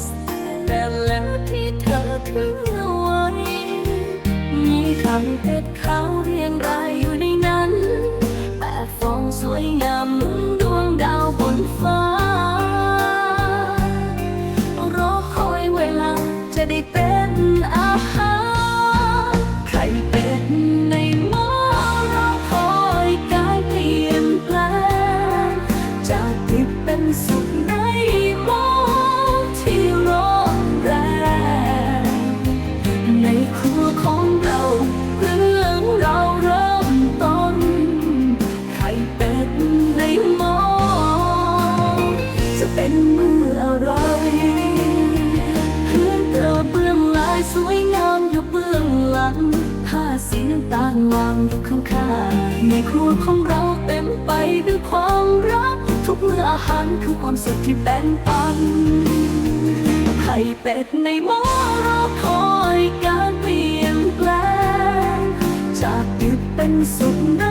สแต่แล้วที่เธอถือเอาไว้มีคำเพชรขาวเรียงรายอยู่ในนั้น แต่ฟองสวยงามเหมือนดวงดาว เป็นมืออะไรพื้นกระเบื้องลายสวยงามอยู่เบื้องหลังผ้าสีน้ำตาลวางอยู่ข้างๆในครัวของเราเต็มไปด้วยความรัก ทุกเมื้ออาหารคือความสุขที่แบ่งปันไข่เป็ดในหม้อรอคอยการเปลี่ยนแปลงจากดิบเป็นสุกใน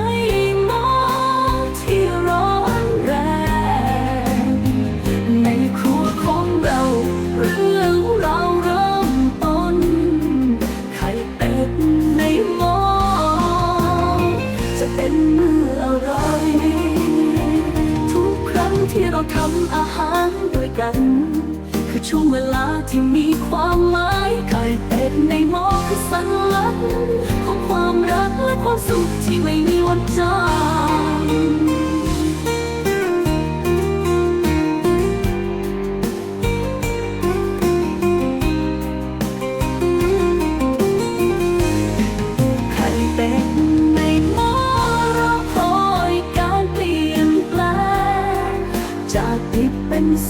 เราทำอาหารด้วยกัน คือช่วงเวลาที่มีความหมายไข่เป็ดในหม้อคือสัญลักษณ์ของความรักและความสุขที่ไม่มีวันจาง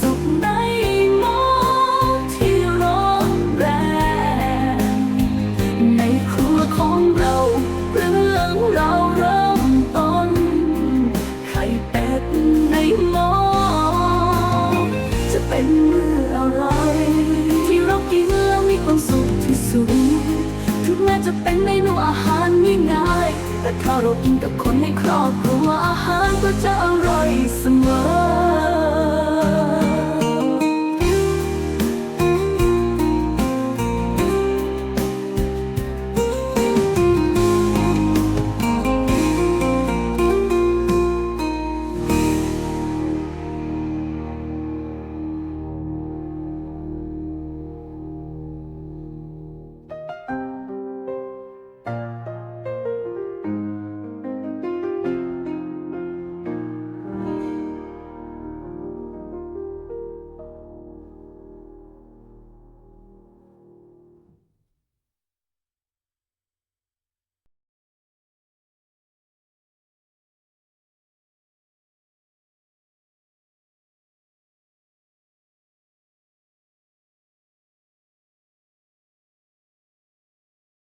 สุกในหม้อที่ร้อนแรง ในครัวของเราเรื่องเราเริ่มต้น ไข่เป็ดในหม้อจะเป็นมื้ออะไร ที่เรากินแล้วมีความสุขที่สุดถึงแม้จะเป็นเมนูอาหารง่ายๆแต่ถ้าเรากินกับคนในครอบครัว